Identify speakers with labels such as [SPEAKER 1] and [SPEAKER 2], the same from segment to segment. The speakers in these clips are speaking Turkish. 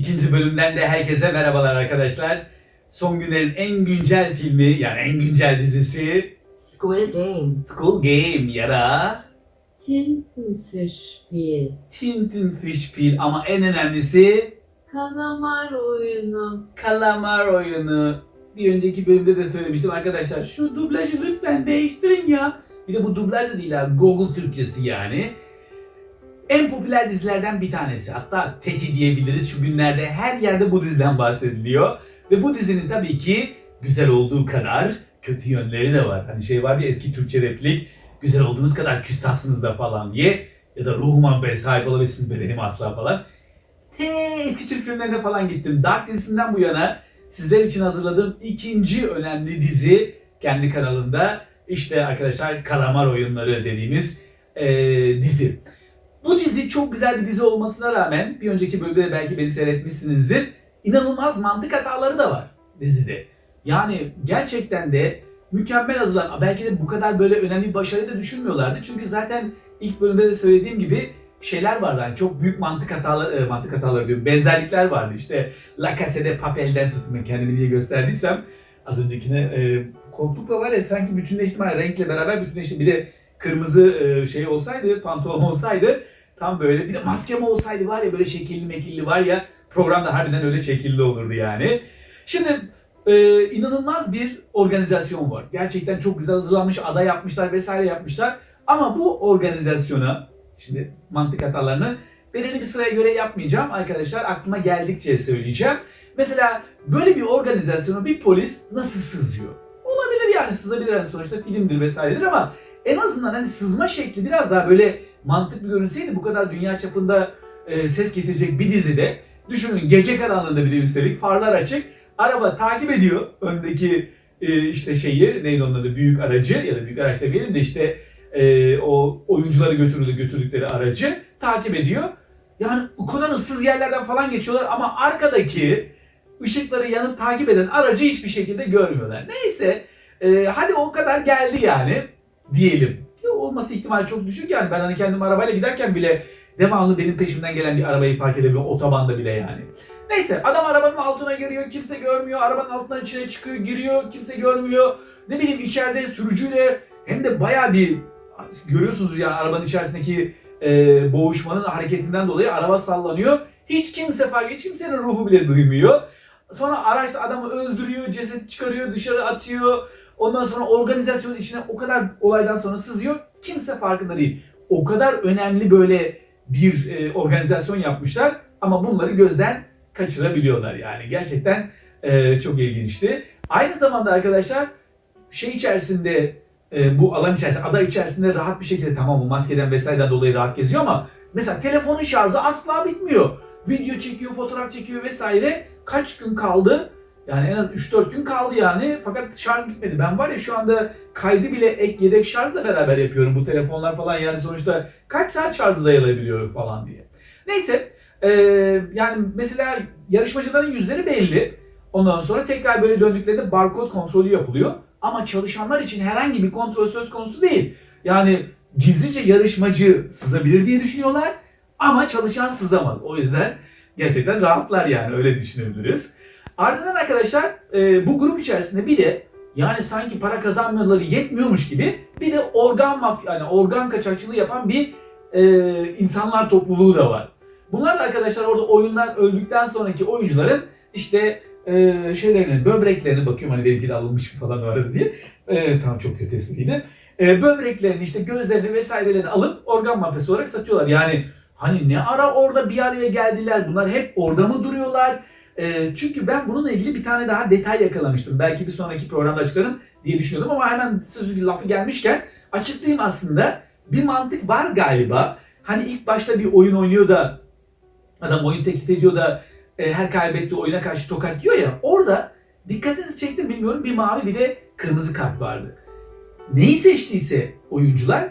[SPEAKER 1] İkinci bölümden de herkese merhabalar arkadaşlar. Son günlerin en güncel filmi yani en güncel dizisi
[SPEAKER 2] Squid Game.
[SPEAKER 1] School Game ya da
[SPEAKER 2] Tintenfischspiel.
[SPEAKER 1] Tintenfischspiel ama en önemlisi
[SPEAKER 2] Kalamar oyunu.
[SPEAKER 1] Kalamar oyunu. Bir önceki bölümde de söylemiştim arkadaşlar. Şu dublajı lütfen değiştirin ya. Bir de bu dublaj da değil ha. Google Türkçesi yani. En popüler dizilerden bir tanesi. Hatta teki diyebiliriz. Şu günlerde her yerde bu diziden bahsediliyor. Ve bu dizinin tabii ki güzel olduğu kadar kötü yönleri de var. Hani şey var ya eski Türkçe replik. Güzel olduğunuz kadar küstahsınız da falan diye. Ya da ruhuma be sahip olabilirsiniz bedenim asla falan. Te eski Türk filmlerine falan gittim. Dark dizisinden bu yana sizler için hazırladığım ikinci önemli dizi kendi kanalımda. İşte arkadaşlar Kalamar Oyunları dediğimiz eee, dizi. Bu dizi çok güzel bir dizi olmasına rağmen bir önceki bölümde de belki beni seyretmişsinizdir. İnanılmaz mantık hataları da var dizide. Yani gerçekten de mükemmel hazırlan. Belki de bu kadar böyle önemli bir başarı da düşünmüyorlardı. Çünkü zaten ilk bölümde de söylediğim gibi şeyler vardı. Yani çok büyük mantık hataları, e, mantık hataları diyorum. Benzerlikler vardı. İşte La Casa de Papel'den tutun kendimi diye gösterdiysem az öncekine e, koltukla var ya sanki bütünleştim. Hani renkle beraber bütünleştim. Bir de kırmızı e, şey olsaydı, pantolon olsaydı tam böyle bir de maskem olsaydı var ya böyle şekilli mekilli var ya programda harbiden öyle şekilli olurdu yani. Şimdi e, inanılmaz bir organizasyon var. Gerçekten çok güzel hazırlanmış, aday yapmışlar vesaire yapmışlar. Ama bu organizasyona, şimdi mantık hatalarını belirli bir sıraya göre yapmayacağım arkadaşlar. Aklıma geldikçe söyleyeceğim. Mesela böyle bir organizasyona bir polis nasıl sızıyor? Olabilir yani sızabilir yani sonuçta filmdir vesairedir ama en azından hani sızma şekli biraz daha böyle mantıklı görünseydi bu kadar dünya çapında e, ses getirecek bir dizide düşünün gece karanlığında bir de üstelik farlar açık araba takip ediyor öndeki e, işte şeyi neydi onun adı büyük aracı ya da büyük araç demeyelim de işte e, o oyuncuları götürdü götürdükleri aracı takip ediyor. Yani o kadar ıssız yerlerden falan geçiyorlar ama arkadaki ışıkları yanıp takip eden aracı hiçbir şekilde görmüyorlar. Neyse e, hadi o kadar geldi yani diyelim. Olması ihtimali çok düşük yani ben hani kendim arabayla giderken bile devamlı benim peşimden gelen bir arabayı fark edebiliyorum otobanda bile yani. Neyse adam arabanın altına giriyor kimse görmüyor arabanın altından içine çıkıyor giriyor kimse görmüyor. Ne bileyim içeride sürücüyle hem de baya bir görüyorsunuz yani arabanın içerisindeki e, boğuşmanın hareketinden dolayı araba sallanıyor. Hiç kimse fark hiç kimsenin ruhu bile duymuyor. Sonra araçta adamı öldürüyor, cesedi çıkarıyor, dışarı atıyor. Ondan sonra organizasyonun içine o kadar olaydan sonra sızıyor. Kimse farkında değil. O kadar önemli böyle bir e, organizasyon yapmışlar ama bunları gözden kaçırabiliyorlar yani. Gerçekten e, çok ilginçti. Aynı zamanda arkadaşlar şey içerisinde e, bu alan içerisinde, ada içerisinde rahat bir şekilde tamam bu maskeden vesaireden dolayı rahat geziyor ama mesela telefonun şarjı asla bitmiyor. Video çekiyor, fotoğraf çekiyor vesaire. Kaç gün kaldı? Yani en az 3-4 gün kaldı yani. Fakat şarj bitmedi. Ben var ya şu anda kaydı bile ek yedek şarjla beraber yapıyorum bu telefonlar falan yani sonuçta kaç saat şarjı dayanabiliyor falan diye. Neyse ee, yani mesela yarışmacıların yüzleri belli. Ondan sonra tekrar böyle döndüklerinde barkod kontrolü yapılıyor. Ama çalışanlar için herhangi bir kontrol söz konusu değil. Yani gizlice yarışmacı sızabilir diye düşünüyorlar ama çalışan sızamaz. O yüzden gerçekten rahatlar yani öyle düşünebiliriz. Ardından arkadaşlar e, bu grup içerisinde bir de yani sanki para kazanmaları yetmiyormuş gibi bir de organ maf yani organ kaçakçılığı yapan bir e, insanlar topluluğu da var. Bunlar da arkadaşlar orada oyundan öldükten sonraki oyuncuların işte e, şeylerini, böbreklerini bakıyorum hani benimki de alınmış mı falan vardı diye. E, tam çok kötü espriydi. E, böbreklerini işte gözlerini vesairelerini alıp organ mafyası olarak satıyorlar. Yani hani ne ara orada bir araya geldiler bunlar hep orada mı duruyorlar? E, çünkü ben bununla ilgili bir tane daha detay yakalamıştım. Belki bir sonraki programda açıklarım diye düşünüyordum ama hemen sözü lafı gelmişken açıklayayım aslında. Bir mantık var galiba. Hani ilk başta bir oyun oynuyor da adam oyun teklif ediyor da e, her kaybettiği oyuna karşı tokat diyor ya. Orada dikkatinizi çektim bilmiyorum bir mavi bir de kırmızı kart vardı. Neyi seçtiyse oyuncular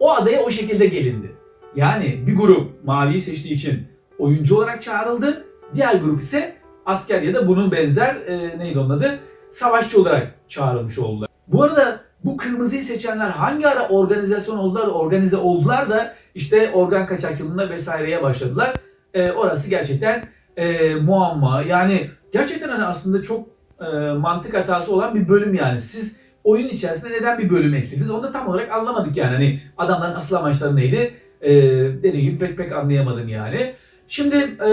[SPEAKER 1] o adaya o şekilde gelindi. Yani bir grup maviyi seçtiği için oyuncu olarak çağrıldı. Diğer grup ise asker ya da bunun benzer e, neydi onun adı? Savaşçı olarak çağrılmış oldular. Bu arada bu kırmızıyı seçenler hangi ara organizasyon oldular, organize oldular da işte organ kaçakçılığına vesaireye başladılar. E, orası gerçekten e, muamma. Yani gerçekten hani aslında çok e, mantık hatası olan bir bölüm yani. Siz oyun içerisinde neden bir bölüm eklediniz onu da tam olarak anlamadık yani. Hani adamların asıl amaçları neydi? E, dediğim gibi pek pek anlayamadım yani. Şimdi e,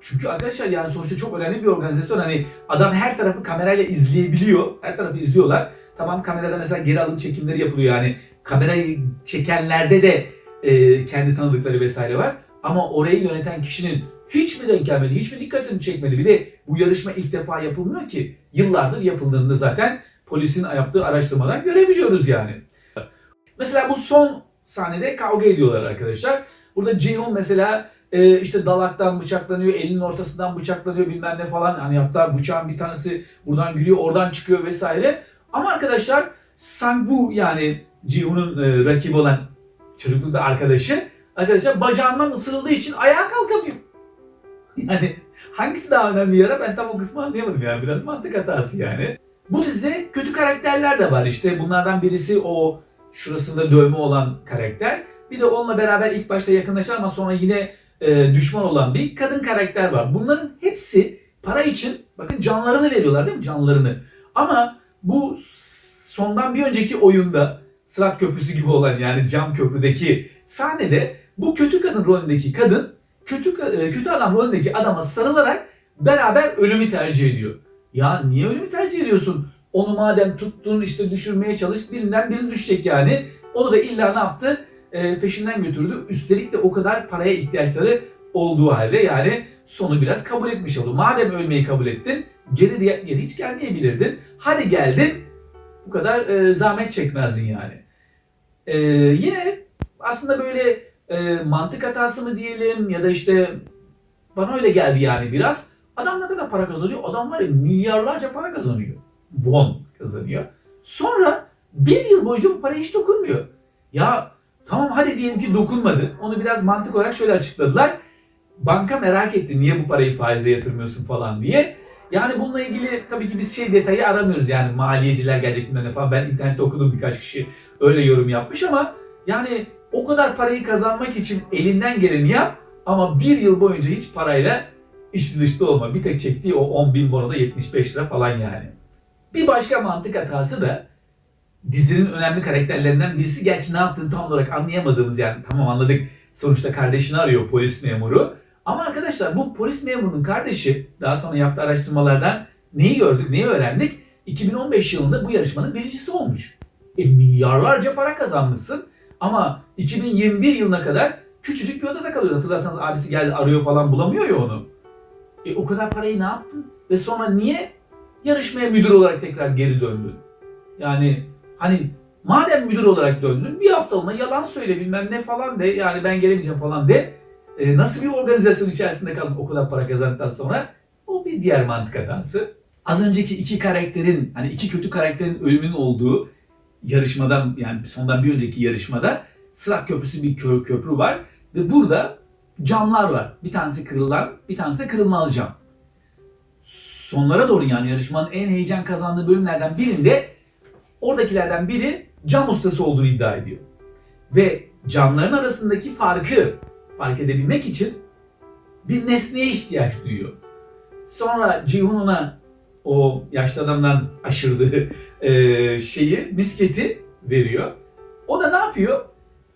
[SPEAKER 1] çünkü arkadaşlar yani sonuçta çok önemli bir organizasyon. Hani adam her tarafı kamerayla izleyebiliyor. Her tarafı izliyorlar. Tamam kamerada mesela geri alım çekimleri yapılıyor yani. Kamerayı çekenlerde de e, kendi tanıdıkları vesaire var. Ama orayı yöneten kişinin hiç mi denk gelmedi, hiç mi dikkatini çekmedi? Bir de bu yarışma ilk defa yapılmıyor ki. Yıllardır yapıldığında zaten polisin yaptığı araştırmadan görebiliyoruz yani. Mesela bu son sahnede kavga ediyorlar arkadaşlar. Burada Ceyhun mesela e, işte dalaktan bıçaklanıyor, elinin ortasından bıçaklanıyor bilmem ne falan. Hani hatta bıçağın bir tanesi buradan giriyor, oradan çıkıyor vesaire. Ama arkadaşlar Sangbu yani Ceyhun'un e, rakibi olan çocuklukta arkadaşı arkadaşlar bacağından ısırıldığı için ayağa kalkamıyor. Yani hangisi daha önemli yara ben tam o kısmı anlayamadım yani biraz mantık hatası yani. Bu dizide kötü karakterler de var işte bunlardan birisi o şurasında dövme olan karakter. Bir de onunla beraber ilk başta yakınlaşan ama sonra yine e, düşman olan bir kadın karakter var. Bunların hepsi para için bakın canlarını veriyorlar değil mi canlarını. Ama bu sondan bir önceki oyunda Sırat Köprüsü gibi olan yani cam köprüdeki sahnede bu kötü kadın rolündeki kadın kötü e, kötü adam rolündeki adama sarılarak beraber ölümü tercih ediyor. Ya niye ölümü tercih ediyorsun? Onu madem tuttun işte düşürmeye çalış birinden biri düşecek yani. Onu da illa ne yaptı? E, peşinden götürdü. Üstelik de o kadar paraya ihtiyaçları olduğu halde yani sonu biraz kabul etmiş oldu. Madem ölmeyi kabul ettin geri, diye, geri hiç gelmeyebilirdin. Hadi geldin bu kadar e, zahmet çekmezdin yani. E, yine aslında böyle e, mantık hatası mı diyelim ya da işte bana öyle geldi yani biraz. Adam ne kadar para kazanıyor? Adam var ya milyarlarca para kazanıyor. Won kazanıyor. Sonra bir yıl boyunca bu paraya hiç dokunmuyor. Ya tamam hadi diyelim ki dokunmadı. Onu biraz mantık olarak şöyle açıkladılar. Banka merak etti niye bu parayı faize yatırmıyorsun falan diye. Yani bununla ilgili tabii ki biz şey detayı aramıyoruz yani maliyeciler gelecek ne falan. Ben internette okudum birkaç kişi öyle yorum yapmış ama yani o kadar parayı kazanmak için elinden geleni yap ama bir yıl boyunca hiç parayla içli dışta olma. Bir tek çektiği o 10 bin bonoda 75 lira falan yani. Bir başka mantık hatası da dizinin önemli karakterlerinden birisi. Gerçi ne yaptığını tam olarak anlayamadığımız yani tamam anladık. Sonuçta kardeşini arıyor polis memuru. Ama arkadaşlar bu polis memurunun kardeşi daha sonra yaptığı araştırmalardan neyi gördük, neyi öğrendik? 2015 yılında bu yarışmanın birincisi olmuş. E milyarlarca para kazanmışsın ama 2021 yılına kadar küçücük bir odada kalıyor. Hatırlarsanız abisi geldi arıyor falan bulamıyor ya onu. E o kadar parayı ne yaptın? Ve sonra niye yarışmaya müdür olarak tekrar geri döndün? Yani hani madem müdür olarak döndün bir haftalığına yalan söyle bilmem ne falan de yani ben gelemeyeceğim falan de. E, nasıl bir organizasyon içerisinde kaldın o kadar para kazandıktan sonra? O bir diğer mantık hatası. Az önceki iki karakterin hani iki kötü karakterin ölümünün olduğu yarışmadan yani sondan bir önceki yarışmada Sırat Köprüsü bir kö- köprü var ve burada camlar var. Bir tanesi kırılan, bir tanesi de kırılmaz cam. Sonlara doğru yani yarışmanın en heyecan kazandığı bölümlerden birinde oradakilerden biri cam ustası olduğunu iddia ediyor. Ve camların arasındaki farkı fark edebilmek için bir nesneye ihtiyaç duyuyor. Sonra Cihun ona o yaşlı adamdan aşırdığı e, şeyi, misketi veriyor. O da ne yapıyor?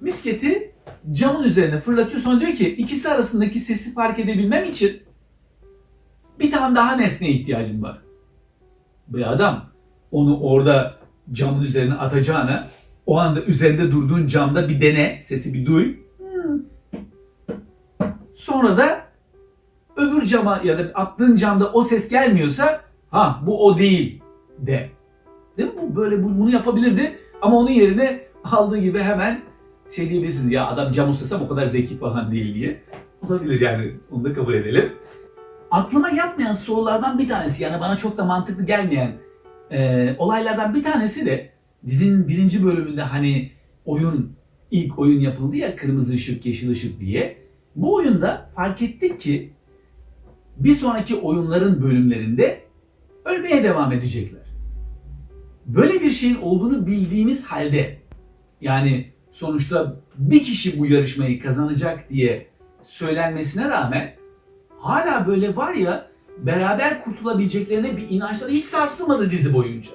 [SPEAKER 1] Misketi camın üzerine fırlatıyor. Sonra diyor ki ikisi arasındaki sesi fark edebilmem için bir tane daha nesneye ihtiyacım var. Be adam onu orada camın üzerine atacağına o anda üzerinde durduğun camda bir dene, sesi bir duy. Sonra da öbür cama ya da attığın camda o ses gelmiyorsa ha bu o değil de. Değil mi? Bu böyle bu- bunu yapabilirdi ama onun yerine aldığı gibi hemen şey diyebilirsiniz ya adam cam ustasam o kadar zeki falan değil diye. Olabilir yani onu da kabul edelim. Aklıma yatmayan sorulardan bir tanesi yani bana çok da mantıklı gelmeyen e, olaylardan bir tanesi de dizinin birinci bölümünde hani oyun ilk oyun yapıldı ya kırmızı ışık yeşil ışık diye. Bu oyunda fark ettik ki bir sonraki oyunların bölümlerinde ölmeye devam edecekler. Böyle bir şeyin olduğunu bildiğimiz halde yani sonuçta bir kişi bu yarışmayı kazanacak diye söylenmesine rağmen hala böyle var ya beraber kurtulabileceklerine bir inançları hiç sarsılmadı dizi boyunca.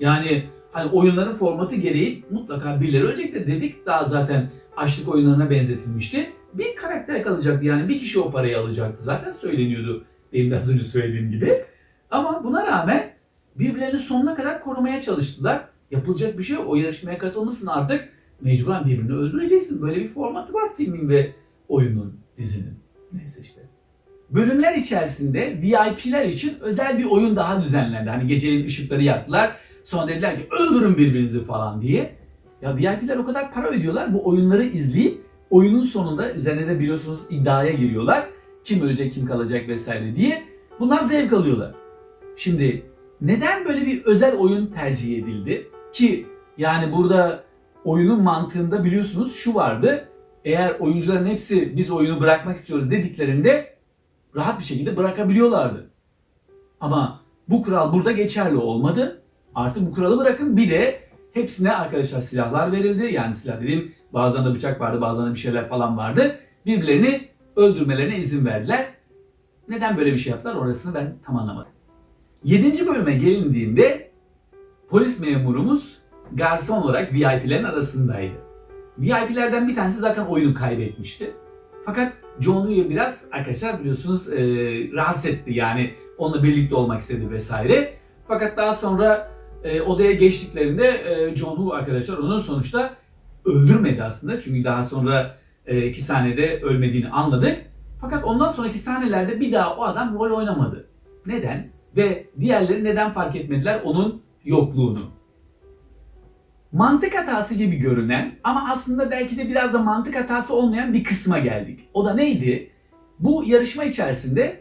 [SPEAKER 1] Yani hani oyunların formatı gereği mutlaka birileri ölecek de dedik daha zaten açlık oyunlarına benzetilmişti. Bir karakter kalacaktı yani bir kişi o parayı alacaktı zaten söyleniyordu benim de az önce söylediğim gibi. Ama buna rağmen birbirlerini sonuna kadar korumaya çalıştılar. Yapılacak bir şey yok. O yarışmaya katılmışsın artık. Mecburen birbirini öldüreceksin. Böyle bir formatı var filmin ve oyunun, dizinin. Neyse işte. Bölümler içerisinde VIP'ler için özel bir oyun daha düzenlendi. Hani gecenin ışıkları yaktılar. Sonra dediler ki öldürün birbirinizi falan diye. Ya VIP'ler o kadar para ödüyorlar bu oyunları izleyip oyunun sonunda üzerine de biliyorsunuz iddiaya giriyorlar. Kim ölecek kim kalacak vesaire diye. Bundan zevk alıyorlar. Şimdi neden böyle bir özel oyun tercih edildi? Ki yani burada oyunun mantığında biliyorsunuz şu vardı. Eğer oyuncuların hepsi biz oyunu bırakmak istiyoruz dediklerinde rahat bir şekilde bırakabiliyorlardı. Ama bu kural burada geçerli olmadı. Artık bu kuralı bırakın bir de hepsine arkadaşlar silahlar verildi. Yani silah dediğim bazen de bıçak vardı bazen de bir şeyler falan vardı. Birbirlerini öldürmelerine izin verdiler. Neden böyle bir şey yaptılar orasını ben tam anlamadım. 7. bölüme gelindiğinde polis memurumuz garson olarak VIP'lerin arasındaydı. VIP'lerden bir tanesi zaten oyunu kaybetmişti. Fakat John Woo'yu biraz arkadaşlar biliyorsunuz e, rahatsız etti yani onunla birlikte olmak istedi vesaire. Fakat daha sonra e, odaya geçtiklerinde e, John Woo arkadaşlar onun sonuçta öldürmedi aslında. Çünkü daha sonra e, iki sahnede ölmediğini anladık. Fakat ondan sonraki sahnelerde bir daha o adam rol oynamadı. Neden? Ve diğerleri neden fark etmediler onun yokluğunu? Mantık hatası gibi görünen ama aslında belki de biraz da mantık hatası olmayan bir kısma geldik. O da neydi? Bu yarışma içerisinde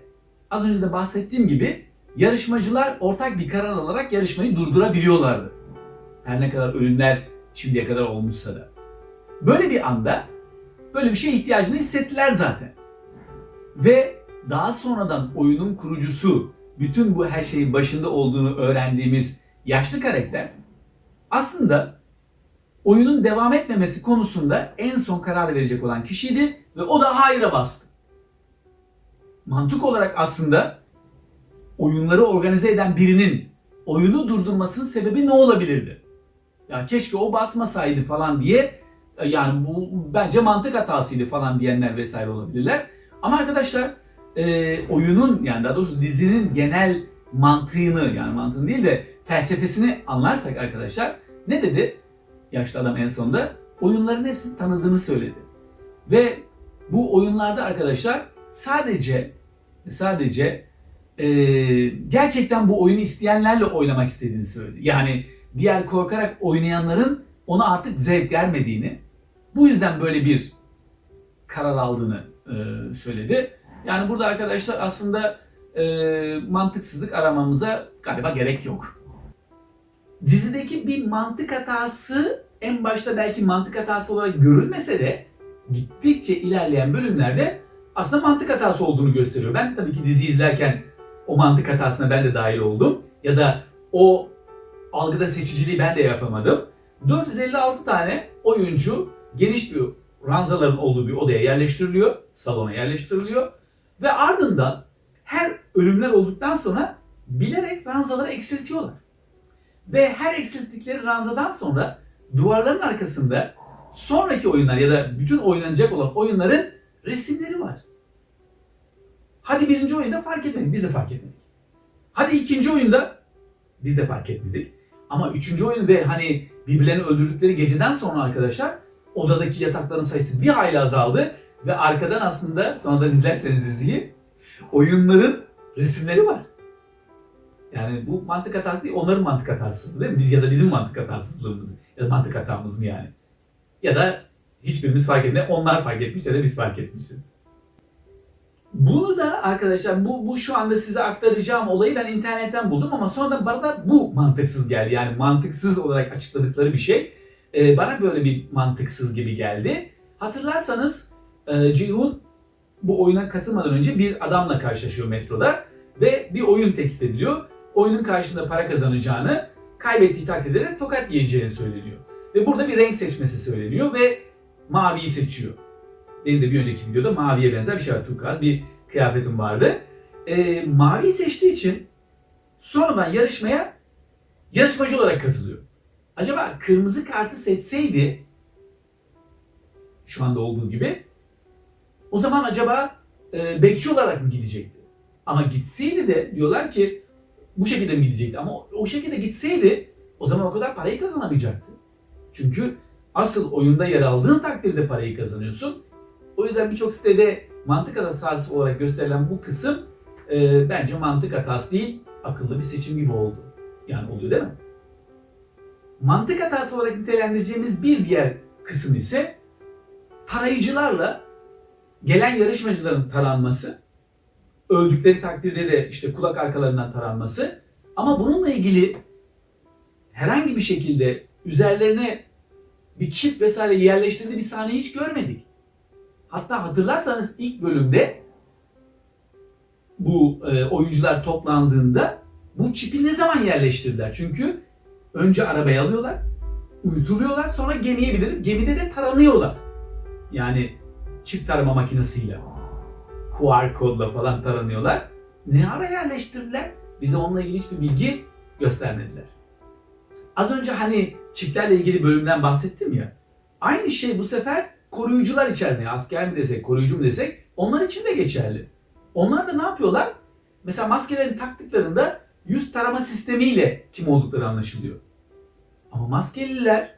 [SPEAKER 1] az önce de bahsettiğim gibi yarışmacılar ortak bir karar alarak yarışmayı durdurabiliyorlardı. Her ne kadar ölümler şimdiye kadar olmuşsa da. Böyle bir anda böyle bir şeye ihtiyacını hissettiler zaten. Ve daha sonradan oyunun kurucusu, bütün bu her şeyin başında olduğunu öğrendiğimiz yaşlı karakter aslında oyunun devam etmemesi konusunda en son karar verecek olan kişiydi ve o da hayır'a bastı. Mantık olarak aslında oyunları organize eden birinin oyunu durdurmasının sebebi ne olabilirdi? Ya keşke o basmasaydı falan diye e, yani bu bence mantık hatasıydı falan diyenler vesaire olabilirler. Ama arkadaşlar e, oyunun yani daha doğrusu dizinin genel mantığını yani mantığını değil de felsefesini anlarsak arkadaşlar ne dedi yaşlı adam en sonunda? Oyunların hepsini tanıdığını söyledi. Ve bu oyunlarda arkadaşlar sadece sadece e, gerçekten bu oyunu isteyenlerle oynamak istediğini söyledi. Yani diğer korkarak oynayanların ona artık zevk vermediğini, bu yüzden böyle bir karar aldığını e, söyledi. Yani burada arkadaşlar aslında e, mantıksızlık aramamıza galiba gerek yok. Dizideki bir mantık hatası en başta belki mantık hatası olarak görülmese de gittikçe ilerleyen bölümlerde aslında mantık hatası olduğunu gösteriyor. Ben tabii ki dizi izlerken o mantık hatasına ben de dahil oldum. Ya da o algıda seçiciliği ben de yapamadım. 456 tane oyuncu geniş bir ranzaların olduğu bir odaya yerleştiriliyor. Salona yerleştiriliyor. Ve ardından her ölümler olduktan sonra bilerek ranzaları eksiltiyorlar. Ve her eksilttikleri ranzadan sonra duvarların arkasında sonraki oyunlar ya da bütün oynanacak olan oyunların resimleri var. Hadi birinci oyunda fark etmedik, biz de fark etmedik. Hadi ikinci oyunda biz de fark etmedik. Ama üçüncü oyun ve hani birbirlerini öldürdükleri geceden sonra arkadaşlar odadaki yatakların sayısı bir hayli azaldı. Ve arkadan aslında sonradan izlerseniz diziyi oyunların resimleri var. Yani bu mantık hatası değil, onların mantık hatasızlığı değil mi? Biz ya da bizim mantık hatasızlığımız ya da mantık hatamız mı yani? Ya da hiçbirimiz fark etmiyor. Onlar fark etmiş ya da biz fark etmişiz. Bunu da arkadaşlar bu, bu şu anda size aktaracağım olayı ben internetten buldum ama sonra bana da bu mantıksız geldi. Yani mantıksız olarak açıkladıkları bir şey. Ee, bana böyle bir mantıksız gibi geldi. Hatırlarsanız e, Ji-hoon bu oyuna katılmadan önce bir adamla karşılaşıyor metroda ve bir oyun teklif ediliyor. Oyunun karşında para kazanacağını, kaybettiği takdirde de tokat yiyeceğini söyleniyor. Ve burada bir renk seçmesi söyleniyor ve maviyi seçiyor. Benim de bir önceki videoda maviye benzer bir şey var. Turkuaz bir kıyafetim vardı. E, mavi seçtiği için sonradan yarışmaya yarışmacı olarak katılıyor. Acaba kırmızı kartı seçseydi şu anda olduğu gibi o zaman acaba e, bekçi olarak mı gidecekti? Ama gitseydi de diyorlar ki bu şekilde mi gidecekti? Ama o, şekilde gitseydi o zaman o kadar parayı kazanamayacaktı. Çünkü asıl oyunda yer aldığın takdirde parayı kazanıyorsun. O yüzden birçok sitede mantık hatası olarak gösterilen bu kısım e, bence mantık hatası değil, akıllı bir seçim gibi oldu. Yani oluyor değil mi? Mantık hatası olarak nitelendireceğimiz bir diğer kısım ise tarayıcılarla gelen yarışmacıların taranması, öldükleri takdirde de işte kulak arkalarından taranması ama bununla ilgili herhangi bir şekilde üzerlerine bir çip vesaire yerleştirdiği bir sahne hiç görmedik. Hatta hatırlarsanız ilk bölümde bu e, oyuncular toplandığında bu çipi ne zaman yerleştirdiler? Çünkü önce arabaya alıyorlar, uyutuluyorlar, sonra gemiye bindirip gemide de taranıyorlar. Yani çip tarama makinesiyle. QR kodla falan taranıyorlar. Ne ara yerleştirdiler? Bize onunla ilgili hiçbir bilgi göstermediler. Az önce hani çiplerle ilgili bölümden bahsettim ya. Aynı şey bu sefer koruyucular içerisinde. Asker mi desek, koruyucu mu desek onlar için de geçerli. Onlar da ne yapıyorlar? Mesela maskelerini taktıklarında yüz tarama sistemiyle kim oldukları anlaşılıyor. Ama maskeliler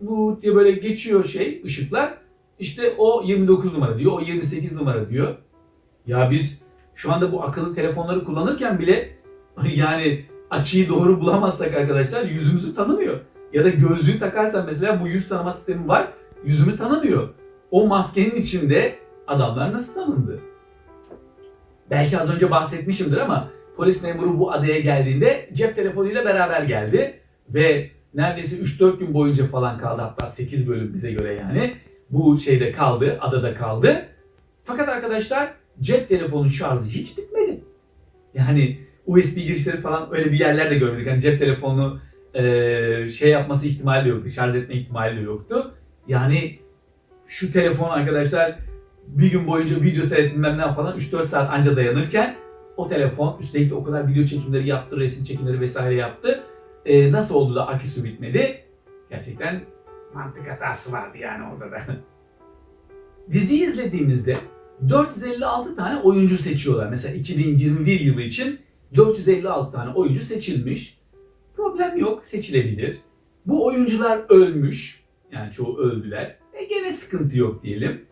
[SPEAKER 1] bu diye böyle geçiyor şey ışıklar. İşte o 29 numara diyor, o 28 numara diyor. Ya biz şu anda bu akıllı telefonları kullanırken bile yani açıyı doğru bulamazsak arkadaşlar yüzümüzü tanımıyor. Ya da gözlüğü takarsan mesela bu yüz tanıma sistemi var, yüzümü tanımıyor. O maskenin içinde adamlar nasıl tanındı? Belki az önce bahsetmişimdir ama polis memuru bu adaya geldiğinde cep telefonuyla beraber geldi ve neredeyse 3-4 gün boyunca falan kaldı hatta 8 bölüm bize göre yani bu şeyde kaldı, adada kaldı. Fakat arkadaşlar cep telefonu şarjı hiç bitmedi. Yani USB girişleri falan öyle bir yerlerde görmedik. Hani cep telefonunu eee, şey yapması ihtimali de yoktu, şarj etme ihtimali de yoktu. Yani şu telefon arkadaşlar bir gün boyunca video seyretmem ne falan 3-4 saat anca dayanırken o telefon üstelik de o kadar video çekimleri yaptı, resim çekimleri vesaire yaptı. Eee, nasıl oldu da aküsü bitmedi? Gerçekten mantık hatası vardı yani orada da. Diziyi izlediğimizde 456 tane oyuncu seçiyorlar. Mesela 2021 yılı için 456 tane oyuncu seçilmiş. Problem yok, seçilebilir. Bu oyuncular ölmüş. Yani çoğu öldüler. E gene sıkıntı yok diyelim.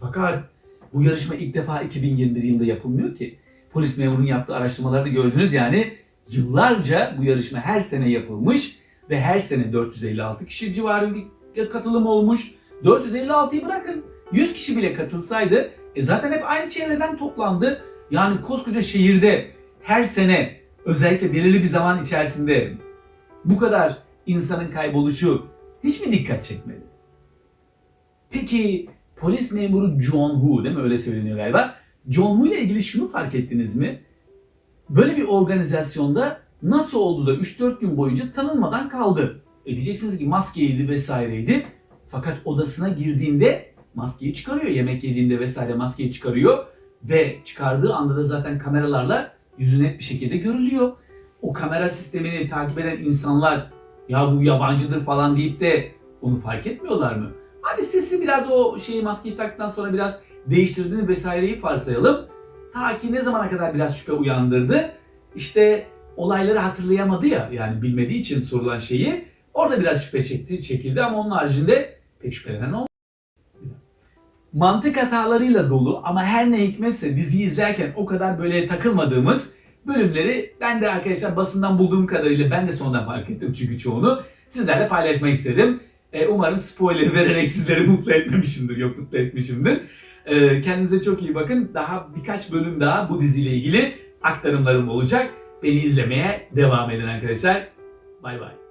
[SPEAKER 1] Fakat bu yarışma ilk defa 2021 yılında yapılmıyor ki. Polis memurunun yaptığı araştırmalarda gördünüz yani yıllarca bu yarışma her sene yapılmış ve her sene 456 kişi civarı bir katılım olmuş. 456'yı bırakın 100 kişi bile katılsaydı e zaten hep aynı çevreden toplandı. Yani koskoca şehirde her sene özellikle belirli bir zaman içerisinde bu kadar insanın kayboluşu hiç mi dikkat çekmedi? Peki polis memuru John Woo değil mi öyle söyleniyor galiba. John Woo ile ilgili şunu fark ettiniz mi? Böyle bir organizasyonda nasıl oldu da 3-4 gün boyunca tanınmadan kaldı? E diyeceksiniz ki maskeydi vesaireydi. Fakat odasına girdiğinde maskeyi çıkarıyor. Yemek yediğinde vesaire maskeyi çıkarıyor. Ve çıkardığı anda da zaten kameralarla yüzü net bir şekilde görülüyor. O kamera sistemini takip eden insanlar ya bu yabancıdır falan deyip de onu fark etmiyorlar mı? Hadi sesi biraz o şeyi maskeyi taktıktan sonra biraz değiştirdiğini vesaireyi varsayalım. Ta ki ne zamana kadar biraz şüphe uyandırdı. İşte olayları hatırlayamadı ya yani bilmediği için sorulan şeyi. Orada biraz şüphe çekti, çekildi ama onun haricinde pek şüphelenen olmadı. Mantık hatalarıyla dolu ama her ne hikmetse diziyi izlerken o kadar böyle takılmadığımız bölümleri ben de arkadaşlar basından bulduğum kadarıyla ben de sonradan fark ettim çünkü çoğunu sizlerle paylaşmak istedim. E, umarım spoiler vererek sizleri mutlu etmemişimdir, yok mutlu etmişimdir. E, kendinize çok iyi bakın. Daha birkaç bölüm daha bu diziyle ilgili aktarımlarım olacak. Beni izlemeye devam edin arkadaşlar. Bay bay.